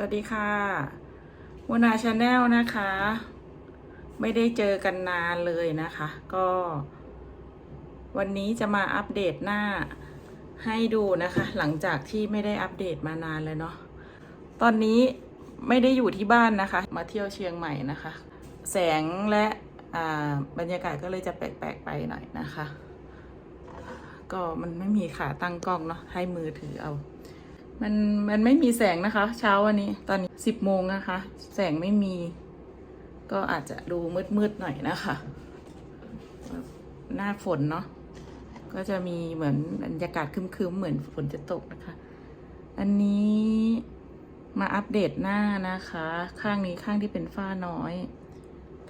สวัสดีค่ะวนาชาแนลนะคะ ไม่ได้เจอกันนานเลยนะคะ ก็ วันนี้จะมาอัปเดตหน้าให้ดูนะคะ หลังจากที่ไม่ได้อัปเดตมานานเลยเนาะตอนนี้ไม่ได้อยู่ที่บ้านนะคะ มาเที่ยวเชียงใหม่นะคะ แสงและบรรยากาศก็เลยจะแปลกๆไปหน่อยนะคะ ก็มันไม่มีขาตั้งกล้องเนาะให้มือถือเอา มันมันไม่มีแสงนะคะ เช้าวันนี้ตอนนี้สิบโมงนะคะ แสงไม่มี ก็อาจจะดูมืดมืดๆหน่อยนะคะ หน้าฝนเนาะก็จะมีเหมือนบรรยากาศครึ้มๆเหมือนฝนจะตกนะคะ อันนี้มาอัปเดตหน้านะคะ ข้างนี้ข้างที่เป็นฝ้าน้อย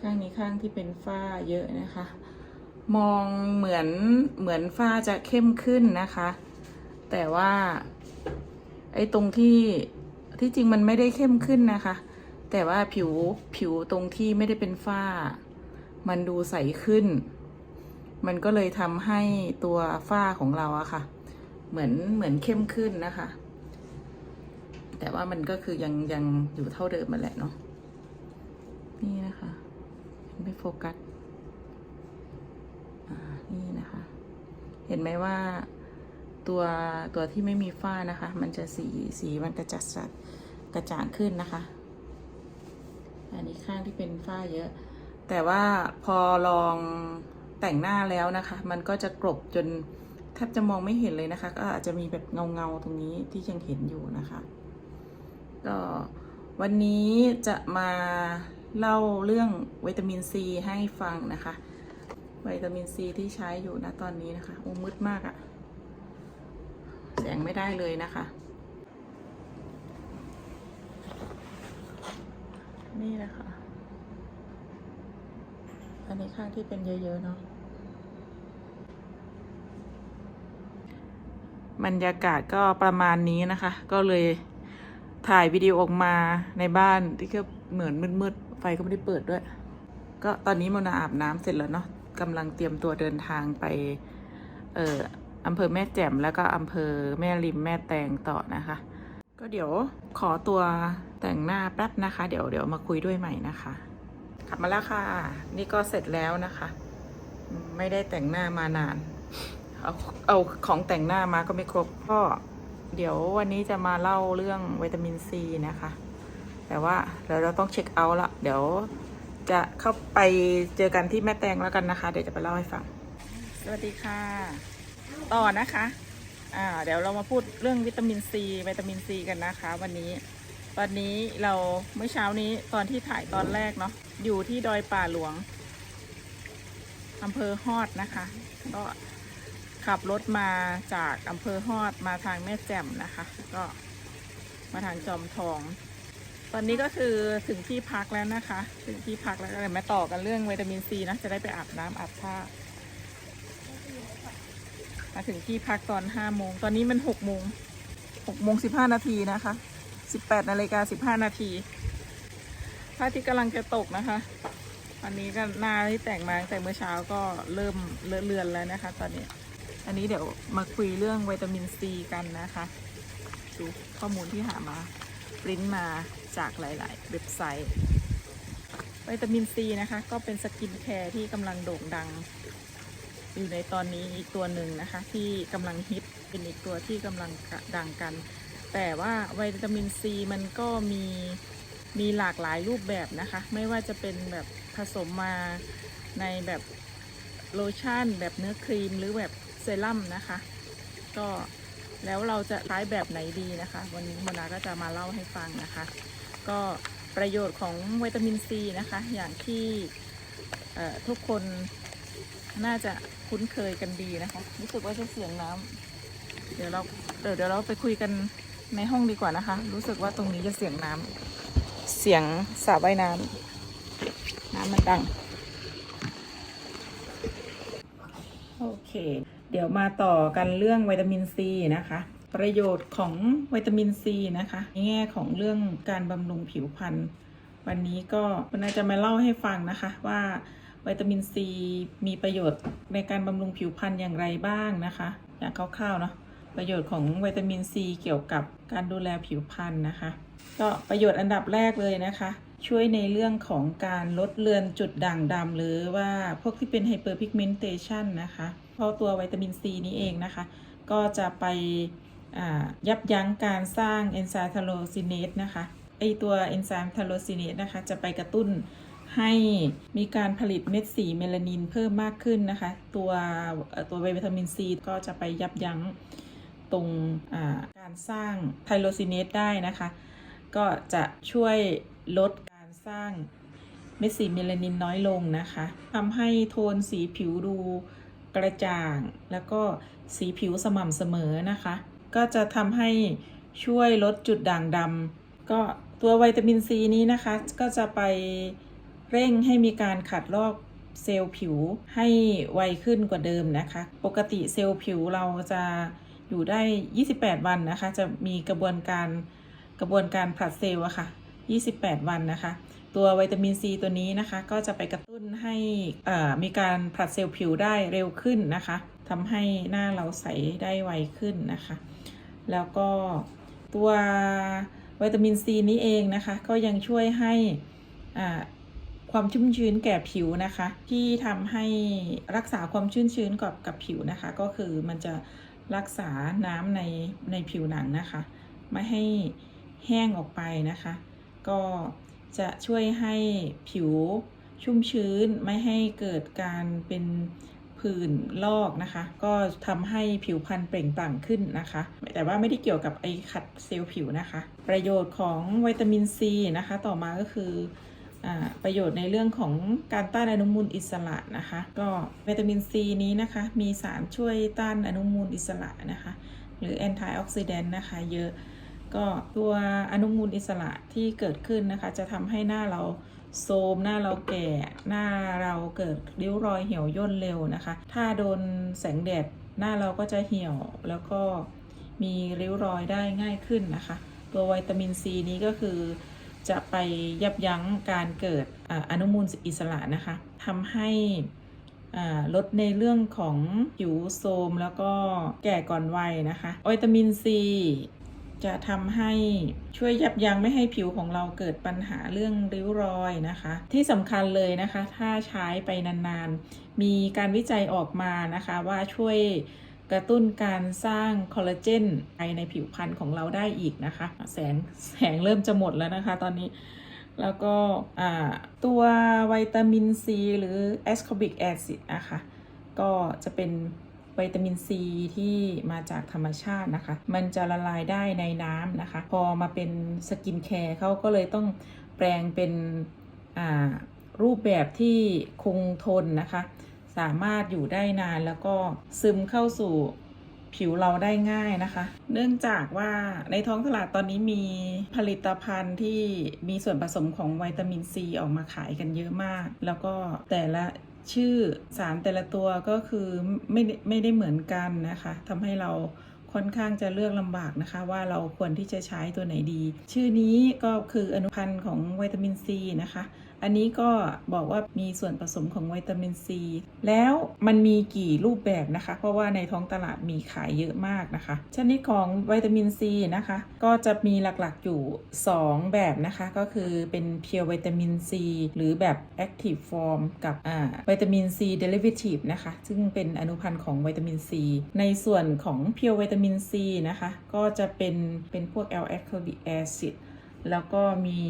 ข้างนี้ข้างที่เป็นฝ้าเยอะนะคะ มองเหมือนเหมือนฝ้าจะเข้มขึ้นนะคะ แต่ว่า อ้ตรงที่ที่จริงมันไม่ได้เข้มขึ้นนะคะ แต่ว่าผิวผิวตรงที่ไม่ได้เป็นฝ้า มันดูใสขึ้น มันก็เลยทำให้ตัวฝ้าของเราอะค่ะ เหมือนเหมือนเข้มขึ้นนะคะ แต่ว่ามันก็คือยังยังอยู่เท่าเดิมมาแหละเนาะนี่นะคะไม่โฟกัสนี่นะคะ เห็นไหมว่า ตัวตัวที่ไม่มีฝ้านะคะ มันจะสีสีมันกระจัดสัดกระจ่างขึ้นนะคะ อันนี้ข้างที่เป็นฝ้าเยอะ แต่ว่าพอลองแต่งหน้าแล้วนะคะ มันก็จะกลบจนแทบจะมองไม่เห็นเลยนะคะ ก็อาจจะมีแบบเงาเงาๆตรงนี้ที่ยังเห็นอยู่นะคะ ก็วันนี้จะมาเล่าเรื่องวิตามินซีให้ฟังนะคะ วิตามินซีที่ใช้อยู่นะตอนนี้นะคะโอ้มืดมากอะ แสงไม่ได้เลยนะคะ นี่นะคะ อันนี้ข้างที่เป็นเยอะๆเนาะบรรยากาศก็ประมาณนี้นะคะ ก็เลยถ่ายวิดีโอออกมาในบ้านที่ก็เหมือนมืดๆ ไฟก็ไม่ได้เปิดด้วย ก็ตอนนี้โมนาอาบน้ำเสร็จแล้วเนาะกำลังเตรียมตัวเดินทางไป เอ่อ อำเภอแม่แจ่มแล้วก็อำเภอแม่ริมแม่แตงต่อนะคะ ก็เดี๋ยวขอตัวแต่งหน้าแป๊บนะคะ เดี๋ยวเดี๋ยวมาคุยด้วยใหม่นะคะกลับมาแล้วค่ะ นี่ก็เสร็จแล้วนะคะ ไม่ได้แต่งหน้ามานาน เอาเอาของแต่งหน้ามาก็ไม่ครบก็เดี๋ยววันนี้จะมาเล่าเรื่องวิตามินซีนะคะ แต่ว่าเดี๋ยวเราต้องเช็คเอาท์ละเดี๋ยวจะเข้าไปเจอกันที่แม่แตงแล้วกันนะคะ เดี๋ยวจะไปเล่าให้ฟัง สวัสดีค่ะ ต่อนะคะอ่าเดี๋ยวเรามาพูดเรื่องวิตามินซีวิตามินซีกันนะคะ วันนี้ตอนนี้เราเมื่อเช้านี้ตอนที่ถ่ายตอนแรกเนาะอยู่ที่ดอยป่าหลวงอำเภอฮอดนะคะ ก็ขับรถมาจากอำเภอฮอดมาทางแม่แจ่มนะคะ ก็มาทางจอมทอง ตอนนี้ก็คือถึงที่พักแล้วนะคะ ถึงที่พักแล้วเดี๋ยวมาต่อกันเรื่องวิตามินซีนะจะได้ไปอาบน้ำอาบท่า มาถึงที่พักตอนห้าโมง ตอนนี้มันหกโมงหกโมงสิบห้านาทีนะคะสิบแปดนาฬิกาสิบห้านาทีพระอาทิตย์กำลังจะตกนะคะ อันนี้ก็หน้าที่แต่งมาแต่เมื่อเช้าก็เริ่มเลอะเลือนแล้วนะคะ ตอนนี้ อันนี้เดี๋ยวมาคุยเรื่องวิตามินซีกันนะคะดูข้อมูลที่หามาปริ้นมาจากหลาย ๆ เว็บไซต์วิตามินซีนะคะ ก็เป็นสกินแคร์ที่กำลังโด่งดัง อยู่ในตอนนี้อีกตัวหนึ่งนะคะ ที่กำลังฮิตเป็นอีกตัวที่กำลังดังกัน แต่ว่าวิตามินซีมันก็มีมีหลากหลายรูปแบบนะคะ ไม่ว่าจะเป็นแบบผสมมาในแบบโลชั่น แบบเนื้อครีมหรือแบบเซรั่มนะคะ ก็แล้วเราจะใช้แบบไหนดีนะคะ วันนี้โมนาก็จะมาเล่าให้ฟังนะคะ ก็ประโยชน์ของวิตามินซีนะคะ อย่างที่ทุกคน น่าจะคุ้นเคยกันดีนะคะ รู้สึกว่าจะเสียงน้ำเดี๋ยวเราเดี๋ยวเดี๋ยวเราไปคุยกันในห้องดีกว่านะคะ รู้สึกว่าตรงนี้จะเสียงน้ำเสียงสระว่ายน้ำน้ำมันดัง โอเค เดี๋ยวมาต่อกันเรื่องวิตามินซีนะคะ ประโยชน์ของวิตามินซีนะคะในแง่ของเรื่องการบำรุงผิวพรรณวันนี้ก็คุณอาจะมาเล่าให้ฟังนะคะว่า วิตามินซีมีประโยชน์ในการบำรุงผิวพรรณอย่างไรบ้างนะคะ อย่างคร่าวๆเนาะประโยชน์ของวิตามินซีเกี่ยวกับการดูแลผิวพรรณนะคะ ก็ประโยชน์อันดับแรกเลยนะคะ ช่วยในเรื่องของการลดเลือนจุดด่างดำหรือว่าพวกที่เป็นไฮเปอร์พิกเมนเทชันนะคะเพราะตัววิตามินซีนี้เองนะคะ ก็จะไปยับยั้งการสร้างเอนไซม์ทาโรซินเนสนะคะไอตัวเอนไซม์ทาโรซินเนสนะคะ จะไปกระตุ้น ให้มีการผลิตเม็ดสีเมลานินเพิ่มมากขึ้นนะคะ ตัวตัววิตามินซีก็จะไปยับยั้งตรงการสร้างไทโรซินเนสได้นะคะ ก็จะช่วยลดการสร้างเม็ดสีเมลานินน้อยลงนะคะทำให้โทนสีผิวดูกระจ่าง แล้วก็สีผิวสม่ำเสมอนะคะ ก็จะทำให้ช่วยลดจุดด่างดำก็ตัววิตามินซีนี้นะคะ ก็จะไป เร่งให้มีการขัดลอกเซลล์ผิวให้ไวขึ้นกว่าเดิมนะคะ ปกติเซลล์ผิวเราจะอยู่ได้ 28 วันนะคะ จะมีกระบวนการกระบวนการผลัดเซลล์อะค่ะ 28 วันนะคะ ตัววิตามินซีตัวนี้นะคะ ก็จะไปกระตุ้นให้มีการผลัดเซลล์ผิวได้เร็วขึ้นนะคะทำให้หน้าเราใสได้ไวขึ้นนะคะ แล้วก็ตัววิตามินซีนี้เองนะคะ ก็ยังช่วยให้อ่า ความชุ่มชื้นแก่ผิวนะคะ ที่ทำให้รักษาความชุ่มชื้นกับกับผิวนะคะ ก็คือมันจะรักษาน้ำในในผิวหนังนะคะ ไม่ให้แห้งออกไปนะคะ ก็จะช่วยให้ผิวชุ่มชื้นไม่ให้เกิดการเป็นผื่นลอกนะคะ ก็ทำให้ผิวพรรณเปล่งปลั่งขึ้นนะคะ แต่ว่าไม่ได้เกี่ยวกับไอขัดเซลล์ผิวนะคะ ประโยชน์ของวิตามินซีนะคะ ต่อมาก็คือ ประโยชน์ในเรื่องของการต้านอนุมูลอิสระนะคะ ก็วิตามินซีนี้นะคะ มีสารช่วยต้านอนุมูลอิสระนะคะ หรือแอนตี้ออกซิแดนต์นะคะ เยอะก็ตัวอนุมูลอิสระที่เกิดขึ้นนะคะ จะทำให้หน้าเราโทรมหน้าเราแก่หน้าเราเกิดริ้วรอยเหี่ยวย่นเร็วนะคะ ถ้าโดนแสงแดดหน้าเราก็จะเหี่ยวแล้วก็มีริ้วรอยได้ง่ายขึ้นนะคะ ตัววิตามินซีนี้ก็คือ จะไปยับยั้งการเกิดออนุมูลอิสระนะคะทำให้ลดในเรื่องของผิวโทรมแล้วก็แก่ก่อนวัยนะคะวิตามินซีจะทำให้ช่วยยับยั้งไม่ให้ผิวของเราเกิดปัญหาเรื่องริ้วรอยนะคะ ที่สำคัญเลยนะคะ ถ้าใช้ไปนานๆ มีการวิจัยออกมานะคะว่าช่วย กระตุ้นการสร้างคอลลาเจนภายในผิวพรรณของเราได้อีกนะคะ แสงแสงเริ่มจะหมดแล้วนะคะตอนนี้ แล้วก็ตัววิตามินซีหรือ ascorbic acid นะคะ ก็จะเป็นวิตามินซีที่มาจากธรรมชาตินะคะ มันจะละลายได้ในน้ำนะคะ พอมาเป็นสกินแคร์เขาก็เลยต้องแปลงเป็นรูปแบบที่คงทนนะคะ สามารถอยู่ได้นานแล้วก็ซึมเข้าสู่ผิวเราได้ง่ายนะคะ เนื่องจากว่าในท้องตลาดตอนนี้มีผลิตภัณฑ์ที่มีส่วนผสมของวิตามินซีออกมาขายกันเยอะมาก แล้วก็แต่ละชื่อสารแต่ละตัวก็คือไม่ได้ไม่ได้เหมือนกันนะคะทำให้เราค่อนข้างจะเลือกลำบากนะคะ ว่าเราควรที่จะใช้ตัวไหนดี ชื่อนี้ก็คืออนุพันธ์ของวิตามินซีนะคะ อันนี้ก็บอกว่ามีส่วนผสมของวิตามินซีแล้วมันมีกี่รูปแบบนะคะ เพราะว่าในท้องตลาดมีขายเยอะมากนะคะ ชนิดของวิตามินซีนะคะ ก็จะมีหลักๆอยู่ 2 แบบนะคะ ก็คือเป็นเพียววิตามินซีหรือแบบ active form กับวิตามินซี derivative นะคะ ซึ่งเป็นอนุพันธ์ของวิตามินซีในส่วนของเพียววิตามินซีนะคะ ก็จะเป็นเป็นพวก L-ascorbic acid แล้วก็มี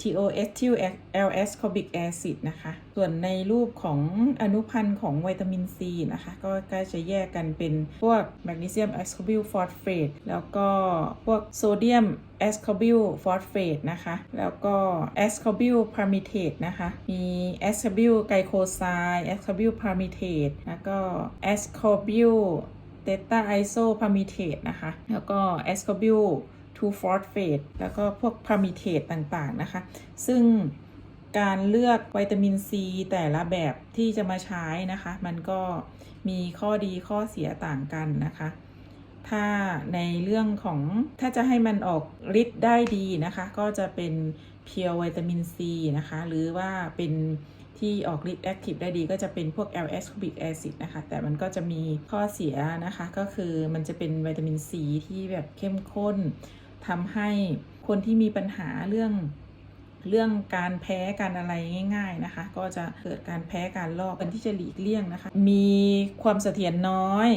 TOSTLS cobic Acid นะคะ ส่วนในรูปของอนุพันธ์ของวิตามินซีนะคะ ก็ก็จะแยกกันเป็นพวกแมกนีเซียมแอสคอบิลฟอสเฟตแล้วก็พวกโซเดียมแอสคอบิลฟอสเฟตนะคะ แล้วก็แอสคอบิลพาร์มิเทตนะคะ มีแอสคอบิลไกโคไซด์แอสคอบิลพาร์มิเทตแล้วก็แอสคอบิลเตต้าไอโซพาร์มิเทตนะคะ แล้วก็แอสคอบิล 2 phosphate แล้วก็พวกพามิเทตต่างๆนะคะ ซึ่งการเลือกวิตามินซีแต่ละแบบที่จะมาใช้นะคะ มันก็มีข้อดีข้อเสียต่างกันนะคะ ถ้าในเรื่องของถ้าจะให้มันออกฤทธิ์ได้ดีนะคะ ก็จะเป็นเพียววิตามินซีนะคะ หรือว่าเป็นที่ออกฤทธิ์แอคทีฟได้ดีก็จะเป็นพวก l s c o b i c acid นะคะ แต่มันก็จะมีข้อเสียนะคะ ก็คือมันจะเป็นวิตามินซีที่แบบเข้มข้น ทำให้คนที่มีปัญหาเรื่องเรื่องการแพ้การอะไรง่าย ๆนะคะ ก็จะเกิดการแพ้การลอกเป็นที่จะหลีกเลี่ยงนะคะ มีความเสถียรน้อย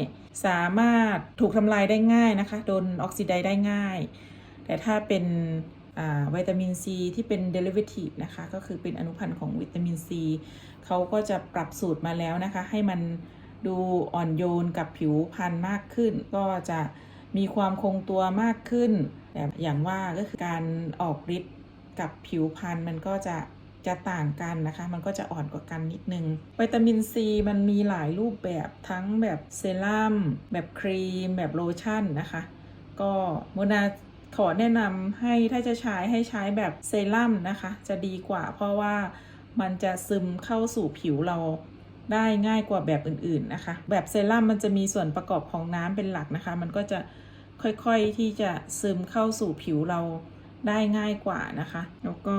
สามารถถูกทำลายได้ง่ายนะคะโดนออกซิไดได้ง่าย แต่ถ้าเป็นวิตามินซีที่เป็น derivative นะคะ ก็คือเป็นอนุพันธ์ของวิตามินซีเขาก็จะปรับสูตรมาแล้วนะคะ ให้มันดูอ่อนโยนกับผิวพรรณมากขึ้น ก็จะมีความคงตัวมากขึ้น แต่อย่างว่าก็คือการออกฤทธิ์กับผิวพรรณมันก็จะจะต่างกันนะคะ มันก็จะอ่อนกว่ากันนิดนึง วิตามินซีมันมีหลายรูปแบบทั้งแบบเซรั่มแบบครีม แบบโลชั่นนะคะ ก็โมนาขอแนะนำให้ถ้าจะใช้ให้ใช้แบบเซรั่มนะคะ จะดีกว่าเพราะว่ามันจะซึมเข้าสู่ผิวเราได้ง่ายกว่าแบบอื่นๆนะคะ แบบเซรั่มมันจะมีส่วนประกอบของน้ำเป็นหลักนะคะ มันก็จะ ค่อยๆที่จะซึมเข้าสู่ผิวเราได้ง่ายกว่านะคะ แล้วก็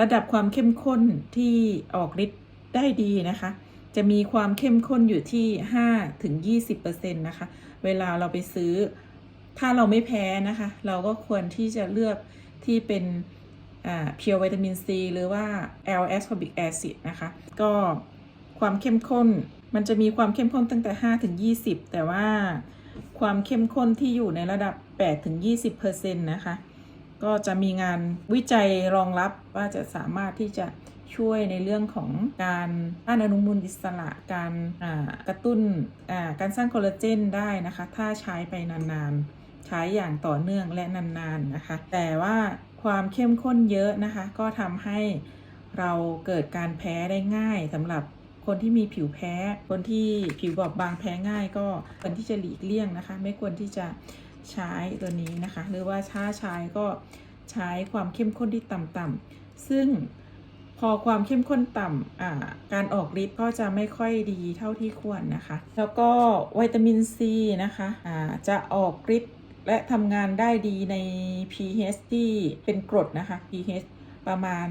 ระดับความเข้มข้นที่ออกฤทธิ์ได้ดีนะคะ จะมีความเข้มข้นอยู่ที่5ถึง20%นะคะ เวลาเราไปซื้อ ถ้าเราไม่แพ้นะคะ เราก็ควรที่จะเลือกที่เป็นเพียววิตามินซีหรือว่า L ascorbic acid นะคะ ก็ความเข้มข้นมันจะมีความเข้มข้นตั้งแต่5ถึง20 แต่ว่า ความเข้มข้นที่อยู่ในระดับ 8-20%นะคะ ก็จะมีงานวิจัยรองรับว่าจะสามารถที่จะช่วยในเรื่องของการต้านอนุมูลอิสระการกระตุ้นการสร้างคอลลาเจนได้นะคะ ถ้าใช้ไปนานๆ ใช้อย่างต่อเนื่องและนานๆนะคะ แต่ว่าความเข้มข้นเยอะนะคะ ก็ทำให้เราเกิดการแพ้ได้ง่ายสำหรับ คนที่มีผิวแพ้ คนที่ผิวบอบบางแพ้ง่าย ก็ควรที่จะหลีกเลี่ยงนะคะ ไม่ควรที่จะใช้ตัวนี้นะคะ หรือว่าถ้าใช้ก็ใช้ความเข้มข้นที่ต่ำๆซึ่งพอความเข้มข้นต่ำการออกฤทธิ์ก็จะไม่ค่อยดีเท่าที่ควรนะคะ แล้วก็วิตามินซีนะคะะจะออกฤทธิ์และทำงานได้ดีใน pH ที่เป็นกรดนะคะ pH ประมาณ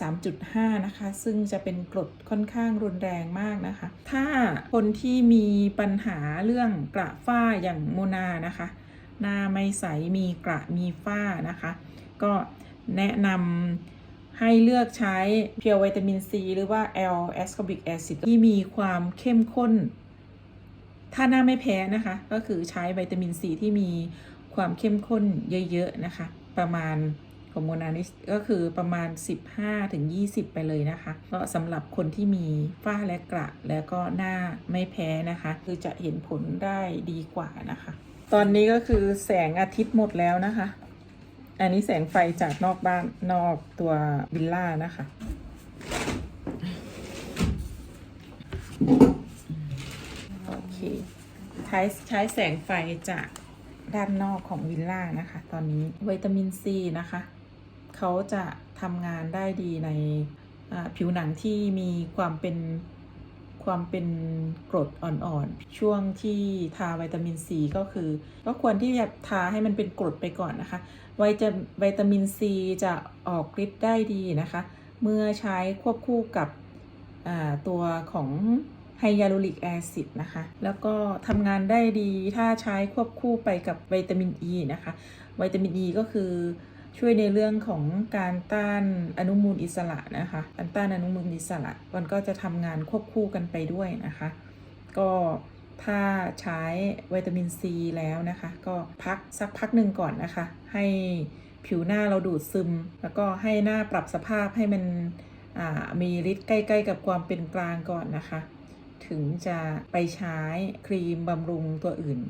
3.5 นะคะ ซึ่งจะเป็นกรดค่อนข้างรุนแรงมากนะคะ ถ้าคนที่มีปัญหาเรื่องกระฝ้าอย่างโมนานะคะ หน้าไม่ใสมีกระมีฝ้านะคะ ก็แนะนำให้เลือกใช้เพียววิตามินซีหรือว่า L ascorbic acid ที่มีความเข้มข้น ถ้าหน้าไม่แพ้นะคะ ก็คือใช้วิตามินซีที่มีความเข้มข้นเยอะ ๆ นะคะ ประมาณ ของโมนานิสก็คือประมาณ 15-20 ไปเลยนะคะ ก็สำหรับคนที่มีฝ้าและกระแล้วก็หน้าไม่แพ้นะคะ คือจะเห็นผลได้ดีกว่านะคะ ตอนนี้ก็คือแสงอาทิตย์หมดแล้วนะคะ อันนี้แสงไฟจากนอกบ้านนอกตัววิลล่านะคะโอเคใช้ใช้แสงไฟจากด้านนอกของวิลล่านะคะ ตอนนี้วิตามินซีนะคะ เขาจะทำงานได้ดีในผิวหนังที่มีความเป็นความเป็นกรดอ่อนๆ ช่วงที่ทาวิตามินซีก็คือ ก็ควรที่จะทาให้มันเป็นกรดไปก่อนนะคะวิตาวิตามินซีจะออกฤทธิ์ได้ดีนะคะ เมื่อใช้ควบคู่กับตัวของไฮยาลูริกแอซิดนะคะ แล้วก็ทำงานได้ดีถ้าใช้ควบคู่ไปกับวิตามินอ e ีนะคะ วิตามินอ e ีก็คือ ช่วยในเรื่องของการต้านอนุมูลอิสระนะคะ การต้านอนุมูลอิสระ มันก็จะทำงานควบคู่กันไปด้วยนะคะ ก็ถ้าใช้วิตามินซีแล้วนะคะ ก็พักสักพักหนึ่งก่อนนะคะ ให้ผิวหน้าเราดูดซึม แล้วก็ให้หน้าปรับสภาพให้มันมีฤทธิ์ใกล้ๆ กับความเป็นกลางก่อนนะคะ ถึงจะไปใช้ครีมบำรุงตัวอื่น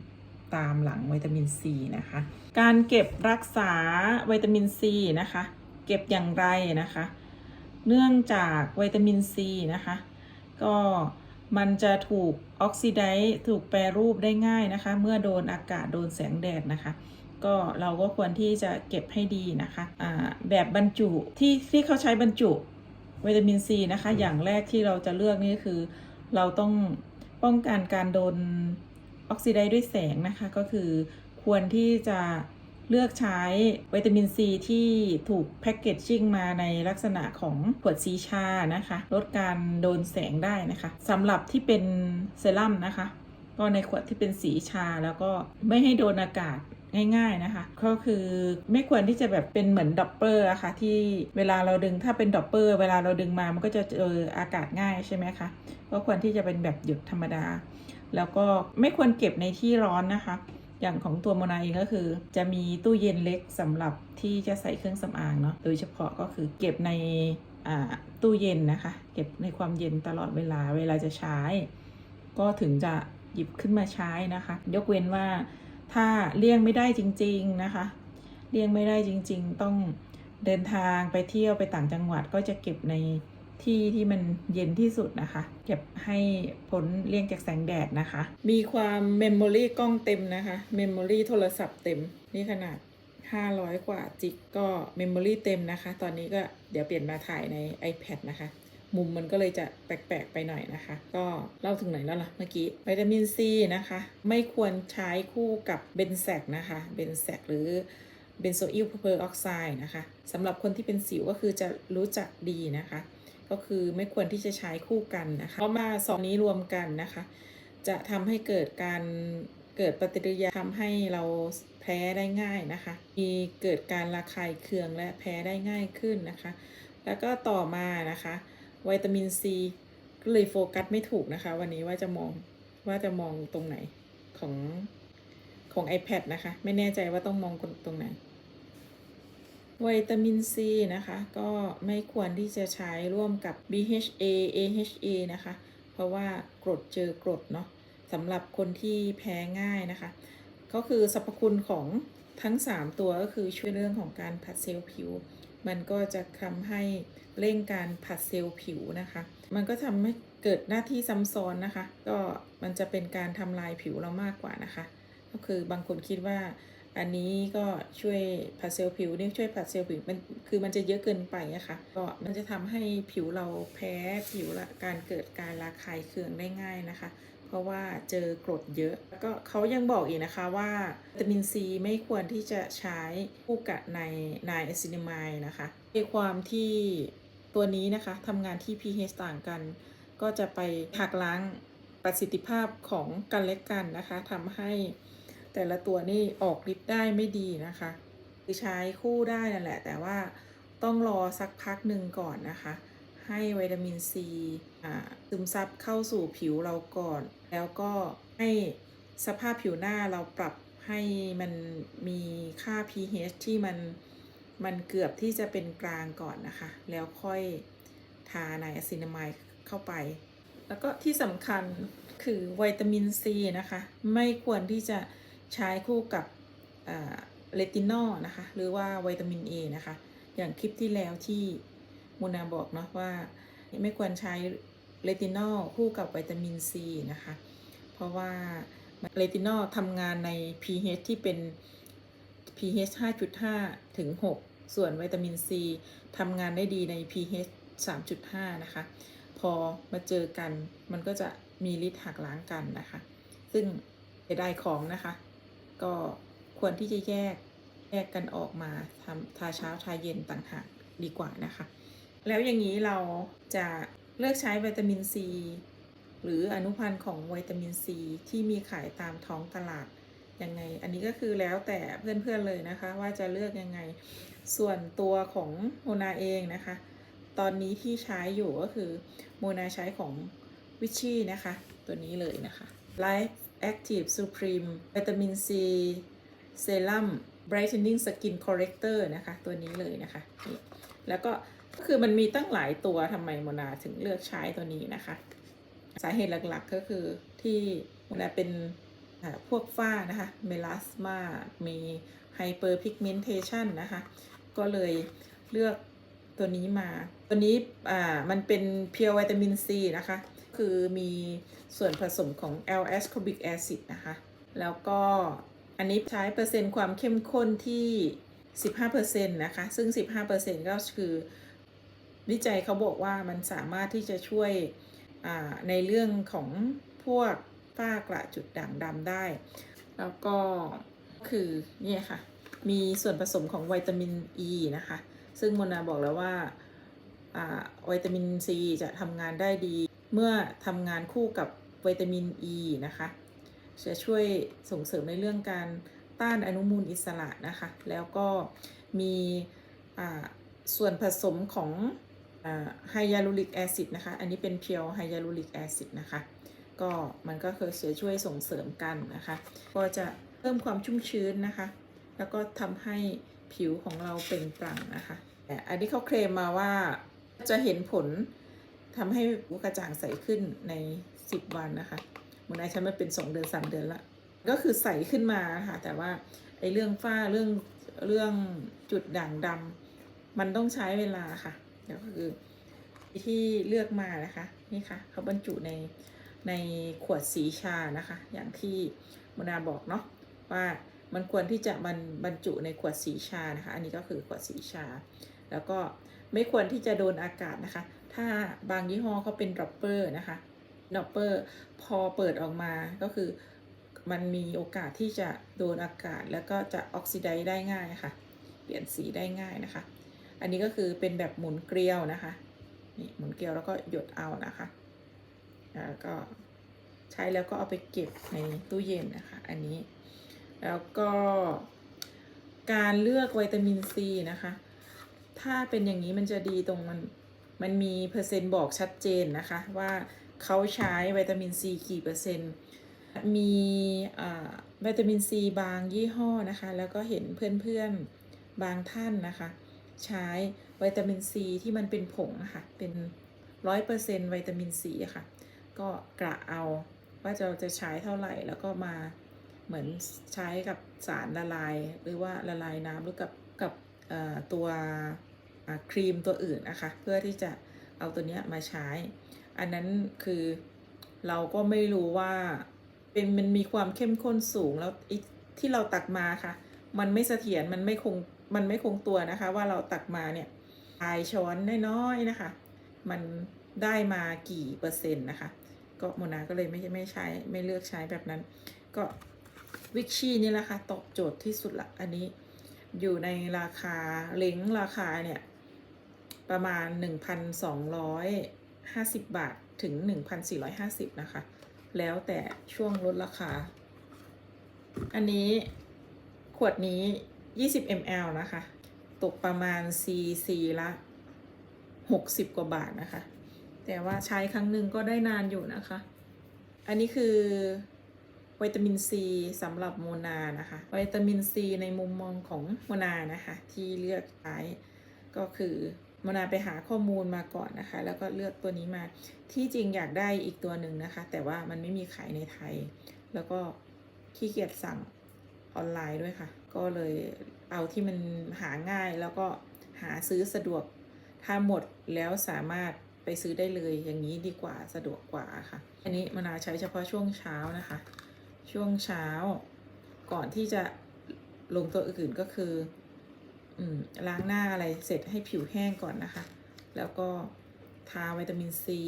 ตามหลังวิตามินซีนะคะ การเก็บรักษาวิตามินซีนะคะ เก็บอย่างไรนะคะ เนื่องจากวิตามินซีนะคะ ก็มันจะถูกออกซิไดซ์ถูกแปรรูปได้ง่ายนะคะ เมื่อโดนอากาศโดนแสงแดดนะคะ ก็เราก็ควรที่จะเก็บให้ดีนะคะะแบบบรรจุที่ที่เขาใช้บรรจุวิตามินซีนะคะ อย่างแรกที่เราจะเลือกนี่คือ เราต้องป้องกันการโดน ออกซิไดซ์ด้วยแสงนะคะ ก็คือควรที่จะเลือกใช้วิตามินซีที่ถูกแพ็กเกจจิ้งมาในลักษณะของขวดสีชานะคะ ลดการโดนแสงได้นะคะสำหรับที่เป็นเซรั่มนะคะ ก็ในขวดที่เป็นสีชาแล้วก็ไม่ให้โดนอากาศง่ายๆนะคะ ก็คือไม่ควรที่จะแบบเป็นเหมือนดอปเปอร์อะค่ะที่เวลาเราดึงถ้าเป็นดอปเปอร์ เวลาเราดึงมามันก็จะเจออากาศง่ายใช่ไหมคะก็ควรที่จะเป็นแบบหยุดธรรมดา แล้วก็ไม่ควรเก็บในที่ร้อนนะคะ อย่างของตัวโมนาเองก็คือ จะมีตู้เย็นเล็กสำหรับที่จะใส่เครื่องสำอางเนาะโดยเฉพาะก็คือเก็บในตู้เย็นนะคะ เก็บในความเย็นตลอดเวลาเวลาจะใช้ ก็ถึงจะหยิบขึ้นมาใช้นะคะ ยกเว้นว่าถ้าเลี่ยงไม่ได้จริง ๆนะคะ เลี่ยงไม่ได้จริง ๆ ต้องเดินทางไปเที่ยวไปต่างจังหวัดก็จะเก็บใน ที่ที่มันเย็นที่สุดนะคะ เก็บให้พ้นเลี่ยงจากแสงแดดนะคะ มีความเมมโมรีกล้องเต็มนะคะเมมโมรีโทรศัพท์เต็มนี่ขนาด 500 กว่าจิกก็เมมโมรีเต็มนะคะ ตอนนี้ก็เดี๋ยวเปลี่ยนมาถ่ายใน iPad นะคะมุมมันก็เลยจะแปลกๆไปหน่อยนะคะ ก็เล่าถึงไหนแล้วล่ะเมื่อกี้วิตามินซีนะคะ ไม่ควรใช้คู่กับเบนแซกนะคะเบนแซกหรือเบนโซอิลเพอร์ออกไซด์นะคะสำหรับคนที่เป็นสิวก็คือจะรู้จักดีนะคะ ก็คือไม่ควรที่จะใช้คู่กันนะคะเพราะมาสองนี้รวมกันนะคะ จะทำให้เกิดการเกิดปฏิกิริยาทำให้เราแพ้ได้ง่ายนะคะ มีเกิดการระคายเคืองและแพ้ได้ง่ายขึ้นนะคะ แล้วก็ต่อมานะคะวิตามินซีก็เลยโฟกัสไม่ถูกนะคะ วันนี้ว่าจะมองว่าจะมองตรงไหนของของ iPad นะคะ ไม่แน่ใจว่าต้องมองตรงไหน วิตามินซีนะคะ ก็ไม่ควรที่จะใช้ร่วมกับ BHA AHA นะคะ เพราะว่ากรดเจอกรดเนาะสำหรับคนที่แพ้ง่ายนะคะ ก็คือสรรพคุณของทั้ง 3 ตัวก็คือช่วยเรื่องของการผัดเซลล์ผิว มันก็จะทำให้เร่งการผัดเซลล์ผิวนะคะ มันก็ทำให้เกิดหน้าที่ซ้ำซ้อนนะคะ ก็มันจะเป็นการทำลายผิวเรามากกว่านะคะ ก็คือบางคนคิดว่า อันนี้ก็ช่วยผัดเซลล์ผิวนี่ช่วยผัดเซลล์ผิวมันคือมันจะเยอะเกินไปอะคะก็มันจะทำให้ผิวเราแพ้ผิวละการเกิดการระคายเคืองได้ง่ายนะคะ เพราะว่าเจอกรดเยอะแล้วก็เขายังบอกอีกนะคะว่าวิตามินซีไม่ควรที่จะใช้คู่กับในไนอะซินิมายนะคะในความที่ตัวนี้นะคะทำงานที่ pH ต่างกัน ก็จะไปหักล้างประสิทธิภาพของกันและกันนะคะทำให้ แต่ละตัวนี่ออกฤทธิ์ได้ไม่ดีนะคะคือใช้คู่ได้นั่นแหละ แต่ว่าต้องรอสักพักหนึ่งก่อนนะคะ ให้วิตามินซีซึมซับเข้าสู่ผิวเราก่อน แล้วก็ให้สภาพผิวหน้าเราปรับให้มันมีค่า pH ที่มันมันเกือบที่จะเป็นกลางก่อนนะคะ แล้วค่อยทาไนอะซินามายเข้าไป แล้วก็ที่สำคัญคือวิตามินซีนะคะ ไม่ควรที่จะ ใช้คู่กับเลตินอลนะคะ หรือว่าวิตามิน A นะคะ อย่างคลิปที่แล้วที่มูนาบอกเนาะว่าไม่ควรใช้เลตินอลคู่กับวิตามินซีนะคะ เพราะว่าเลตินอลทำงานใน pH ที่เป็น pH 5.5 ถึง 6 ส่วนวิตามินซีทำงานได้ดีใน pH 3.5 นะคะ พอมาเจอกันมันก็จะมีฤทธิ์หักล้างกันนะคะ ซึ่งเสียดายของนะคะ ก็ควรที่จะแยกแยกกันออกมาทำทาเช้าทาเย็นต่างหากดีกว่านะคะ แล้วอย่างนี้เราจะเลือกใช้วิตามินซีหรืออนุพันธ์ของวิตามินซีที่มีขายตามท้องตลาดยังไง อันนี้ก็คือแล้วแต่เพื่อนๆเลยนะคะ ว่าจะเลือกยังไง ส่วนตัวของโมนาเองนะคะ ตอนนี้ที่ใช้อยู่ก็คือโมนาใช้ของวิชี่นะคะ ตัวนี้เลยนะคะ Life Active Supreme Vitamin C Serum Brightening Skin Corrector นะคะ ตัวนี้เลยนะคะนี่แล้วก็คือมันมีตั้งหลายตัวทำไมโมนาถึงเลือกใช้ตัวนี้นะคะ สาเหตุหลักๆก็คือที่โมนาเป็นพวกฝ้านะคะ เมลาสมา มีไฮเปอร์พิกเมนเทชันนะคะ ก็เลยเลือกตัวนี้มา ตัวนี้อ่ามันเป็นเพียววิตามินซีนะคะ คือมีส่วนผสมของ L ascorbic acid นะคะ แล้วก็อันนี้ใช้เปอร์เซ็นต์ความเข้มข้นที่ 15%นะคะ ซึ่ง 15%ก็คือวิจัยเขาบอกว่ามันสามารถที่จะช่วยในเรื่องของพวกฝ้ากระจุดด่างดำได้ แล้วก็คือเนี่ยค่ะ มีส่วนผสมของวิตามินอ e ีนะคะ ซึ่งโมนาบอกแล้วว่าวิตามินซีจะทำงานได้ดี เมื่อทำงานคู่กับวิตามินอ e ีนะคะจะช่วยส่งเสริมในเรื่องการต้านอนุมูลอิสระนะคะ แล้วก็มีส่วนผสมของไฮยาลูริกแอซิดนะคะ อันนี้เป็นเพียวไฮยาลูริกแอซิดนะคะ ก็มันก็คือจะช่วยส่งเสริมกันนะคะ ก็จะเพิ่มความชุ่มชื้นนะคะ แล้วก็ทำให้ผิวของเราเปล่งปลั่งนะคะแต่อันนี้เขาเคลมมาว่าจะเห็นผล ทำให้ผิวกระจ่างใสขึ้นใน10วันนะคะมันไอใช้มาเป็น2เดือน3เดือนละก็คือใสขึ้นมาค่ะ แต่ว่าไอ้เรื่องฝ้าเรื่องเรื่องจุดด่างดำมันต้องใช้เวลาค่ะเดี๋ยวคือที่เลือกมานะคะนี่ค่ะเขาบรรจุในในขวดสีชานะคะ อย่างที่มนาบอกเนาะว่ามันควรที่จะบรรบรรจุในขวดสีชานะคะ อันนี้ก็คือขวดสีชา แล้วก็ไม่ควรที่จะโดนอากาศนะคะ ถ้าบางยี่ห้อเขาเป็นดรอปเปอร์นะคะดรอปเปอร์พอเปิดออกมาก็คือมันมีโอกาสที่จะโดนอากาศแล้วก็จะออกซิไดซ์ได้ง่ายค่ะ เปลี่ยนสีได้ง่ายนะคะ อันนี้ก็คือเป็นแบบหมุนเกลียวนะคะนี่หมุนเกลียวแล้วก็หยดเอานะคะแล้วก็ใช้แล้วก็เอาไปเก็บในตู้เย็นนะคะ อันนี้ แล้วก็การเลือกวิตามินซีนะคะ ถ้าเป็นอย่างนี้มันจะดีตรงมัน มันมีเปอร์เซ็นต์บอกชัดเจนนะคะ ว่าเขาใช้วิตามินซีกี่เปอร์เซ็นต์ มีวิตามินซีบางยี่ห้อนะคะ แล้วก็เห็นเพื่อนๆบางท่านนะคะ ใช้วิตามินซีที่มันเป็นผงะค่ะ เป็นร้อยเปอร์เซ็นต์วิตามินซีค่ะ ก็กระเอาว่าเราจะใช้เท่าไหร่แล้วก็มาเหมือนใช้กับสารละลาย หรือว่าละลายน้ำหรือกับกับตัว ครีมตัวอื่นนะคะ เพื่อที่จะเอาตัวเนี้ยมาใช้ อันนั้นคือเราก็ไม่รู้ว่าเป็นมันมีความเข้มข้นสูงแล้วที่เราตักมาค่ะ มันไม่เสถียรมันไม่คงมันไม่คงตัวนะคะ ว่าเราตักมาเนี่ยปลายช้อนน้อยๆนะคะ มันได้มากี่เปอร์เซ็นต์นะคะ ก็โมนาก็เลยไม่ไม่ใช้ไม่เลือกใช้แบบนั้น ก็วิกชี่นี่แหละค่ะตอบโจทย์ที่สุดละอันนี้ อยู่ในราคาเล้งราคาเนี่ย ประมาณ 1,250 บาทถึง 1,450 นะคะ แล้วแต่ช่วงลดราคา อันนี้ขวดนี้ 20 ml นะคะ ตกประมาณ cc ละ 60 กว่าบาทนะคะ แต่ว่าใช้ครั้งหนึ่งก็ได้นานอยู่นะคะ อันนี้คือวิตามินซีสำหรับโมนานะคะ วิตามินซีในมุมมองของโมนานะคะ ที่เลือกใช้ก็คือ มนาไปหาข้อมูลมาก่อนนะคะ แล้วก็เลือกตัวนี้มาที่จริงอยากได้อีกตัวหนึ่งนะคะ แต่ว่ามันไม่มีขายในไทย แล้วก็ขี้เกียจสั่งออนไลน์ด้วยค่ะ ก็เลยเอาที่มันหาง่ายแล้วก็หาซื้อสะดวกถ้าหมดแล้วสามารถไปซื้อได้เลยอย่างนี้ดีกว่าสะดวกกว่าค่ะ อันนี้มนาใช้เฉพาะช่วงเช้านะคะ ช่วงเช้า ก่อนที่จะลงตัวอื่นก็คือ ล้างหน้าอะไรเสร็จให้ผิวแห้งก่อนนะคะ แล้วก็ทาวิตามินซี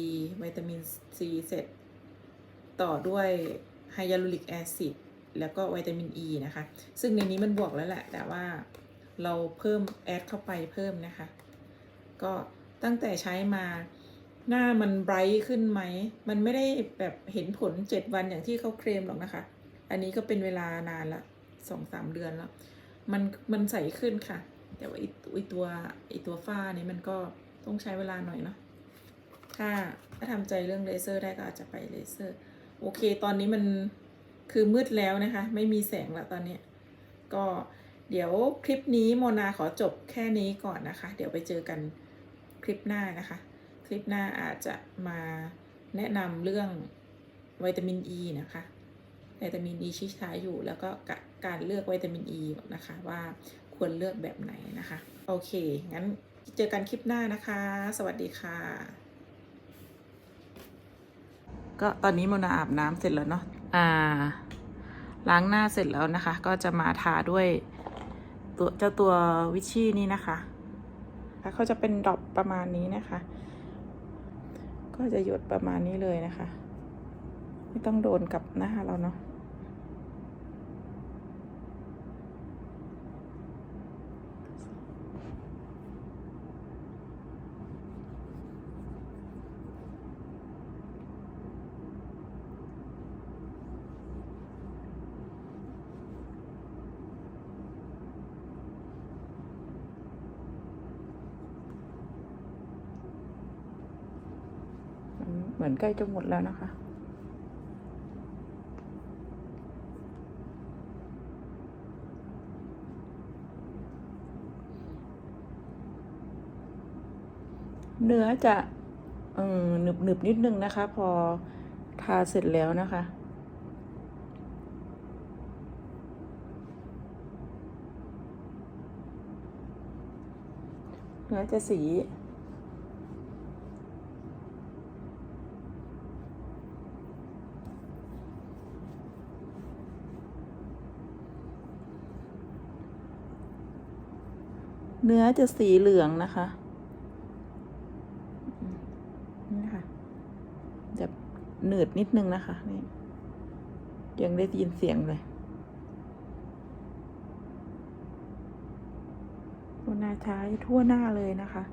วิตามินซีเสร็จ ต่อด้วยไฮยาลูริกแอซิดแล้วก็วิตามินอ e ีนะคะ ซึ่งในนี้มันบวกแล้วแหละ แต่ว่าเราเพิ่มแอดเข้าไปเพิ่มนะคะ ก็ตั้งแต่ใช้มาหน้ามันไบรท์ขึ้นไหม มันไม่ได้แบบเห็นผล 7 วันอย่างที่เขาเคลมหรอกนะคะ อันนี้ก็เป็นเวลานานละสองสามเดือนแล้ว มันมันใสขึ้นค่ะ แต่ว่าไอตัวไอตัวฝ้านี้มันก็ต้องใช้เวลาหน่อยเนาะถ้าถ้าทำใจเรื่องเลเซอร์ได้ก็อาจจะไปเลเซอร์ โอเค ตอนนี้มันคือมืดแล้วนะคะ ไม่มีแสงแล้วตอนนี้ก็เดี๋ยวคลิปนี้โมนาขอจบแค่นี้ก่อนนะคะ เดี๋ยวไปเจอกันคลิปหน้านะคะ คลิปหน้าอาจจะมาแนะนำเรื่องวิตามินอ e ีนะคะวิตามินอ e ีที่ใช้อยู่แล้วก็การเลือกวิตามินอ e ีนะคะว่า ควรเลือกแบบไหนนะคะ โอเค งั้นเจอกันคลิปหน้านะคะ สวัสดีค่ะ ก็ตอนนี้โมนาอาบน้ำเสร็จแล้วเนาะอ่า ล้างหน้าเสร็จแล้วนะคะ ก็จะมาทาด้วยตัวเจ้าตัววิชชี่นี่นะคะเขาจะเป็นดรอปประมาณนี้นะคะ ก็จะหยดประมาณนี้เลยนะคะ ไม่ต้องโดนกับหน้าเราเนาะ มือน ใกล้จะหมดแล้วนะคะ เนื้อจะอหนึบหนึบนิดนึงนะคะ พอทาเสร็จแล้วนะคะเนื้อจะสี เนื้อจะสีเหลืองนะคะอืมนี่ค่ะจะหนืดนิดนึงนะคะนี่ยังได้ยินเสียงเลยบนหน้าท้ายทั่วหน้าเลยนะคะ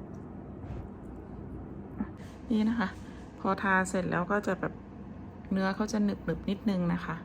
อะนี่นะคะ พอทาเสร็จแล้วก็จะแบบเนื้อเขาจะหนึบหนึบๆนิดนึงนะคะ